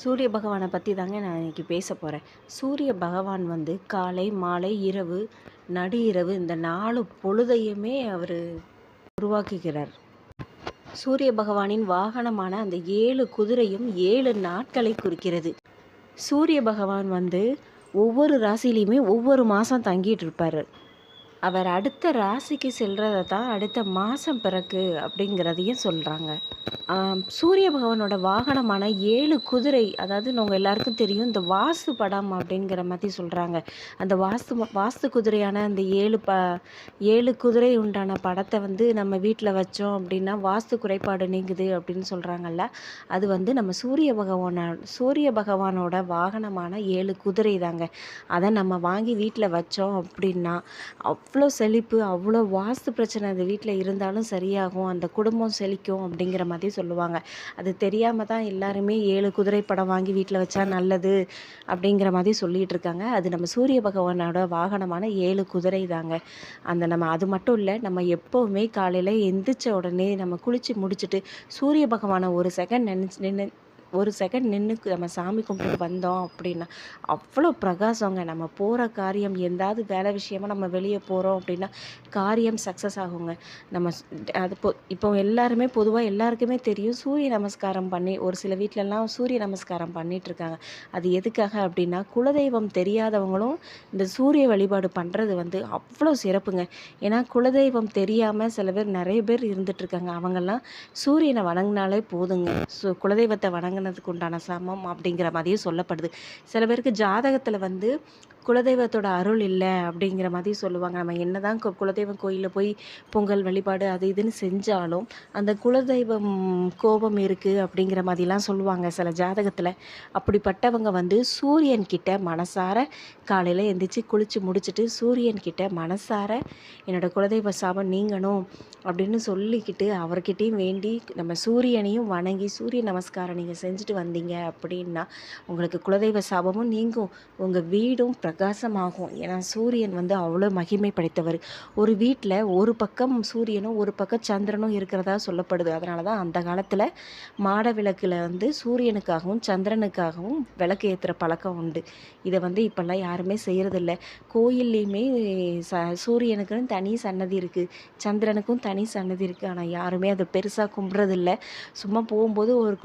சூரிய பகவானை பற்றி தாங்க நான் இன்றைக்கி பேச போகிறேன் சூரிய பகவான் வந்து காலை மாலை இரவு நடு இரவு இந்த நாலு பொழுதையுமே அவர் உருவாக்குகிறார். சூரிய பகவானின் வாகனமான அந்த ஏழு குதிரையும் ஏழு நாட்களை குறிக்கிறது. சூரிய பகவான் வந்து ஒவ்வொரு ராசிலையுமே ஒவ்வொரு மாதம் தங்கிட்டு இருப்பார். அவர் அடுத்த ராசிக்கு செல்றதை தான் அடுத்த மாதம் பிறகு அப்படிங்கிறதையும் சொல்கிறாங்க சூரிய பகவானோட வாகனமான ஏழு குதிரை அதாவது உங்கள் எல்லாருக்கும் தெரியும் இந்த வாஸ்து படம் அப்படிங்கிற மாதிரி சொல்கிறாங்க அந்த வாஸ்து வாஸ்து குதிரையான அந்த ஏழு ப ஏழு குதிரை உண்டான படத்தை வந்து நம்ம வீட்டில் வச்சோம் அப்படின்னா வாஸ்து குறைபாடு நீங்குது அப்படின்னு சொல்கிறாங்கல்ல அது வந்து நம்ம சூரிய பகவான சூரிய பகவானோட வாகனமான ஏழு குதிரை தாங்க. அதை நம்ம வாங்கி வீட்டில் வச்சோம் அப்படின்னா அவ்வளோ செழிப்பு அவ்வளோ வாஸ்து பிரச்சனை அந்த வீட்டில் இருந்தாலும் சரியாகும் அந்த குடும்பம் செழிக்கும் அப்படிங்கிற மாதிரி சொல்லுவாங்க. அது தெரியாமல் தான் எல்லாருமே ஏழு குதிரை படம் வாங்கி வீட்டில் வச்சா நல்லது அப்படிங்கிற மாதிரி சொல்லிகிட்டு இருக்காங்க. அது நம்ம சூரிய பகவானோட வாகனமான ஏழு குதிரை தாங்க. அந்த நம்ம அது மட்டும் இல்லை நம்ம எப்போவுமே காலையில் எந்திரிச்ச உடனே நம்ம குளித்து முடிச்சுட்டு சூரிய பகவானை ஒரு செகண்ட் நினச்சி நின்று ஒரு செகண்ட் நின்று நம்ம சாமி கும்பிட்டு வந்தோம் அப்படின்னா அவ்வளோ பிரகாசங்க. நம்ம போகிற காரியம் எந்தாவது வேலை விஷயமா நம்ம வெளியே போகிறோம் அப்படின்னா காரியம் சக்ஸஸ் ஆகுங்க. நம்ம அது இப்போ இப்போ எல்லாருமே பொதுவாக எல்லாருக்குமே தெரியும். சூரிய நமஸ்காரம் பண்ணி ஒரு சில வீட்டிலலாம் சூரிய நமஸ்காரம் பண்ணிகிட்ருக்காங்க அது எதுக்காக அப்படின்னா குலதெய்வம் தெரியாதவங்களும் இந்த சூரிய வழிபாடு பண்ணுறது வந்து அவ்வளோ சிறப்புங்க. ஏன்னா குலதெய்வம் தெரியாமல் சில பேர் நிறைய பேர் இருந்துகிட்ருக்காங்க அவங்கெல்லாம் சூரியனை வணங்கினாலே போதுங்க. சு குலதெய்வத்தை வணங்கின வாங்கினதுக்கு உண்டான சமம் அப்படிங்கிற மாதிரியும் சொல்லப்படுது. சில பேருக்கு ஜாதகத்தில் வந்து குலதெய்வத்தோட அருள் இல்லை அப்படிங்கிற மாதிரி சொல்லுவாங்க. நம்ம என்ன தான் குலதெய்வம் கோயிலில் போய் பொங்கல் வழிபாடு அது இதுன்னு செஞ்சாலும் அந்த குலதெய்வம் கோபம் இருக்குது அப்படிங்கிற மாதிரிலாம் சொல்லுவாங்க சில ஜாதகத்தில். அப்படிப்பட்டவங்க வந்து சூரியன்கிட்ட மனசார காலையில் எந்திரிச்சு குளித்து முடிச்சுட்டு சூரியன்கிட்ட மனசார என்னோடய குலதெய்வ சாபம் நீங்கணும் அப்படின்னு சொல்லிக்கிட்டு அவர்கிட்டையும் வேண்டி நம்ம சூரியனையும் வணங்கி சூரிய நமஸ்காரம் நீங்கள் செஞ்சுட்டு வந்தீங்க அப்படின்னா உங்களுக்கு குலதெய்வ சாபமும் நீங்கும். உங்கள் வீடும் பிரகாசமாகும். ஏன்னா சூரியன் வந்து அவ்வளோ மகிமை படைத்தவர். ஒரு வீட்டில் ஒரு பக்கம் சூரியனும் ஒரு பக்கம் சந்திரனும் இருக்கிறதா சொல்லப்படுது. அதனால தான் அந்த காலத்தில் மாட விளக்கில் வந்து சூரியனுக்காகவும் சந்திரனுக்காகவும் விளக்கு ஏற்றுற பழக்கம் உண்டு. இதை வந்து இப்போல்லாம் யாருமே செய்கிறதில்ல கோயில்லையுமே ச சூரியனுக்குன்னு தனி சன்னதி இருக்குது சந்திரனுக்கும் தனி சன்னதி இருக்குது ஆனால் யாருமே அதை பெருசாக கும்பிட்றதில்ல. சும்மா போகும்போது ஒரு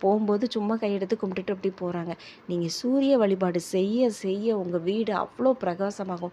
போகும்போது சும்மா கையெடுத்து கும்பிட்டுட்டு அப்படி போகிறாங்க நீங்கள் சூரிய வழிபாடு செய்ய செய்ய உங்கள் வீடு அவ்வளோ பிரகாசமாகும்.